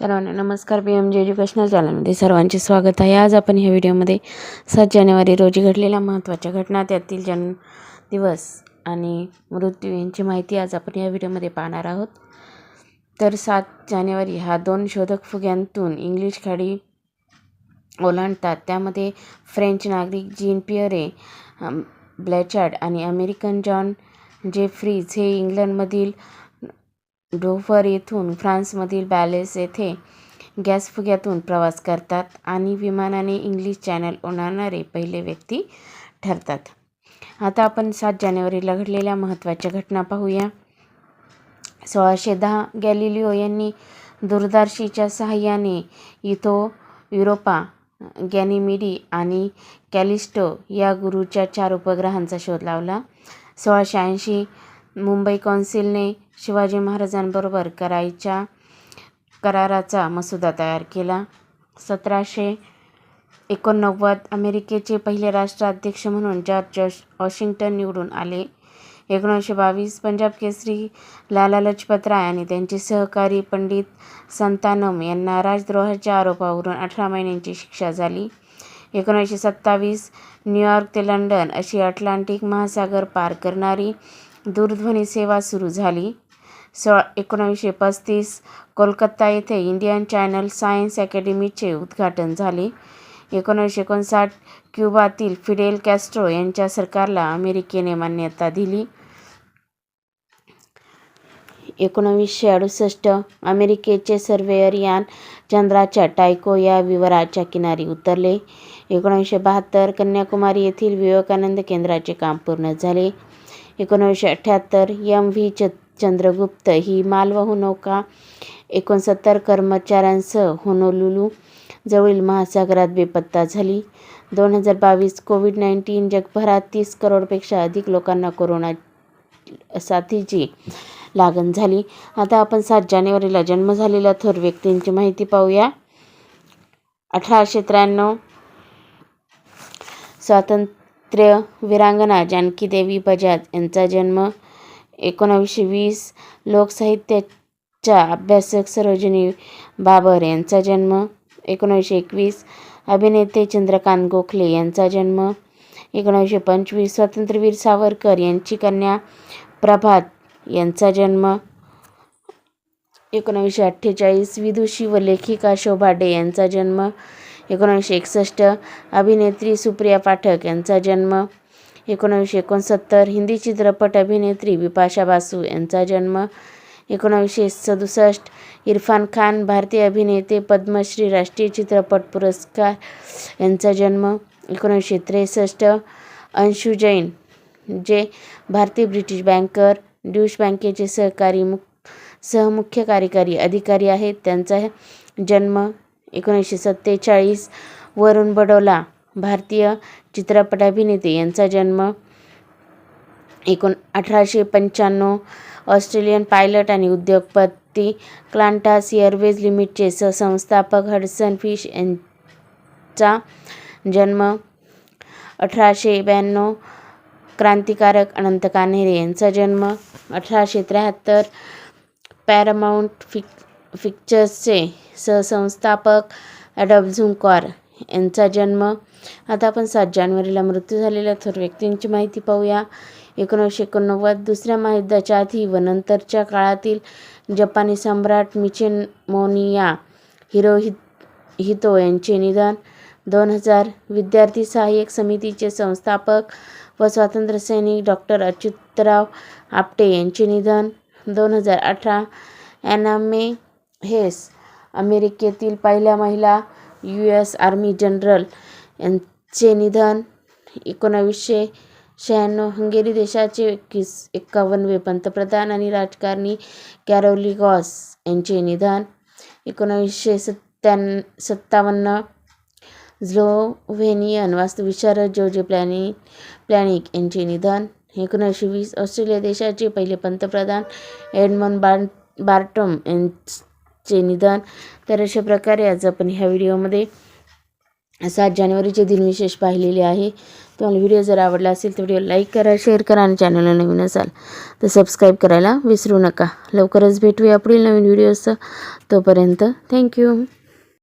सर्वांना नमस्कार. P M जे एज्युकेशनल चॅनलमध्ये सर्वांचे स्वागत आहे. आज आपण ह्या व्हिडिओमध्ये सात जानेवारी रोजी घडलेल्या महत्त्वाच्या घटना त्यातील जन्म दिवस आणि मृत्यू यांची माहिती आज आपण या व्हिडिओमध्ये पाहणार आहोत. तर सात जानेवारी हा दोन शोधक फुग्यांतून इंग्लिश खाडी ओलांडतात. त्यामध्ये फ्रेंच नागरिक जीन पियरे ब्लॅचार्ड आणि अमेरिकन जॉन जेफ्रीज हे इंग्लंडमधील डोफर येथून फ्रान्समधील बॅलेस येथे गॅस फुग्यातून प्रवास करतात आणि विमानाने इंग्लिश चॅनल ओलांडणारे पहिले व्यक्ती ठरतात. आता आपण सात जानेवारीला घडलेल्या महत्त्वाच्या घटना पाहूया. सोळाशे दहा गॅलिलिओ यांनी दूरदर्शीच्या सहाय्याने इथो युरोपा गॅनिमिडी आणि कॅलिस्टो या गुरूच्या चार उपग्रहांचा शोध लावला. सोळाशे ऐंशी मुंबई कौन्सिलने शिवाजी महाराजांबरोबर करायच्या कराराचा मसुदा तयार केला. सतराशे एकोणनव्वद अमेरिकेचे पहिले राष्ट्राध्यक्ष म्हणून जॉर्ज वॉशिंग्टन निवडून आले. एकोणीसशे बावीस पंजाब केसरी लाला लजपत राय आणि त्यांचे सहकारी पंडित संतानम यांना राजद्रोहाच्या आरोपावरून अठरा महिन्यांची शिक्षा झाली. एकोणीसशे सत्तावीस न्यूयॉर्क ते लंडन अशी अटलांटिक महासागर पार करणारी दूरध्वनी सेवा सुरू झाली. स एकोणावीसशे पस्तीस कोलकाता येथे इंडियन चॅनल सायन्स अकॅडमीचे उद्घाटन झाले. एकोणावीसशे एकोणसाठ क्युबातील फिडेल कॅस्ट्रो यांच्या सरकारला अमेरिकेने मान्यता दिली. एकोणवीसशे अडुसष्ट अमेरिकेचे सर्वेअर यान चंद्राच्या टायको या विवराच्या किनारी उतरले. एकोणीसशे बहात्तर कन्याकुमारी येथील विवेकानंद केंद्राचे काम पूर्ण झाले. एकोणीसशे अठ्ठ्याहत्तर यम व्ही च चंद्रगुप्त ही मालवाहू नौका एकोणसत्तर कर्मचाऱ्यांसह होनोलुलू जवळील महासागरात बेपत्ता झाली. दोन हजार बावीस कोविड नाईन्टीन जगभरात तीस करोडपेक्षा अधिक लोकांना कोरोना साथीची लागण झाली. आता आपण सात जानेवारीला जन्म झालेल्या थोर व्यक्तींची माहिती पाहूया. अठराशे त्र्याण्णव स्वातंत्र्य वीरांगना जानकी देवी बजाज यांचा जन्म एकोणावीसशे वीस लोकसाहित्याच्या अभ्यासक सरोजिनी बाबर यांचा जन्म एकोणावीसशे एकवीस अभिनेते चंद्रकांत गोखले यांचा जन्म एकोणावीसशे पंचवीस स्वातंत्र्यवीर सावरकर यांची कन्या प्रभात यांचा जन्म एकोणावीसशे अठ्ठेचाळीस विदुषी व लेखिका शोभा डे यांचा जन्म एकोणीसशे एकसष्ट अभिनेत्री सुप्रिया पाठक यांचा जन्म एकोणावीसशे एकोणसत्तर हिंदी चित्रपट अभिनेत्री बिपाशा बासू यांचा जन्म एकोणावीसशे सदुसष्ट इरफान खान भारतीय अभिनेते पद्मश्री राष्ट्रीय चित्रपट पुरस्कार यांचा जन्म एकोणीसशे त्रेसष्ट अंशु जैन जे भारतीय ब्रिटिश बँकर ड्यूश बँकेचे सहकारी मुख सहमुख्य कार्यकारी अधिकारी आहेत. त्यांचा जन्म एकोणीसशे सत्तेचाळीस वरुण बडोला भारतीय चित्रपट अभिनेते. यांचा जन्म एकोण अठराशे पंच्याण्णव ऑस्ट्रेलियन पायलट आणि उद्योगपती क्लांटास एअरवेज लिमिटचे सहसंस्थापक हडसन फिश यांचा जन्म अठराशे ब्याण्णव क्रांतिकारक अनंत कान्हेरे यांचा जन्म अठराशे त्र्याहत्तर पॅरामाऊंट फिक पिक्चर्सचे सहसंस्थापक ॲडॉब झुंकॉर यांचा जन्म आता आपण सात जानेवारीला मृत्यू झालेल्या थोर व्यक्तींची माहिती पाहूया. एकोणीसशे एकोणनव्वद दुसऱ्या महायुद्धाच्या आधी व नंतरच्या काळातील जपानी सम्राट मिचेन मोनिया हिरोहित हितो यांचे निधन. दोन हजार विद्यार्थी सहाय्यक समितीचे संस्थापक व स्वातंत्र्यसैनिक डॉक्टर अच्युतराव आपटे यांचे निधन. दोन हजार अठरा ॲनामे हेस अमेरिकेतील पहिल्या महिला यू एस आर्मी जनरल यांचे निधन एकोणावीसशे शहाण्णव हंगेरी देशाचे एकवीस एक्कावन्नवे पंतप्रधान आणि राजकारणी कॅरोली गॉस यांचे निधन एकोणावीसशे सत्त्याण् सत्तावन्न स्लोव्हेनियन वास्तुविशारद जोजे प्लॅनि प्लॅनिक यांचे निधन एकोणीसशे वीस ऑस्ट्रेलिया देशाचे पहिले पंतप्रधान एडमन बार्ट बार्टम चे निदान. तर अशा प्रकारे आज आपण ह्या व्हिडिओमध्ये सात जानेवारीचे दिनविशेष पाहिलेले आहे. तुम्हाला व्हिडिओ जर आवडला असेल तर व्हिडिओ लाईक करा शेअर करा आणि चॅनलला नवीन असाल तर सबस्क्राईब करायला विसरू नका. लवकरच भेटूया पुढील नवीन व्हिडिओचं तोपर्यंत थँक्यू.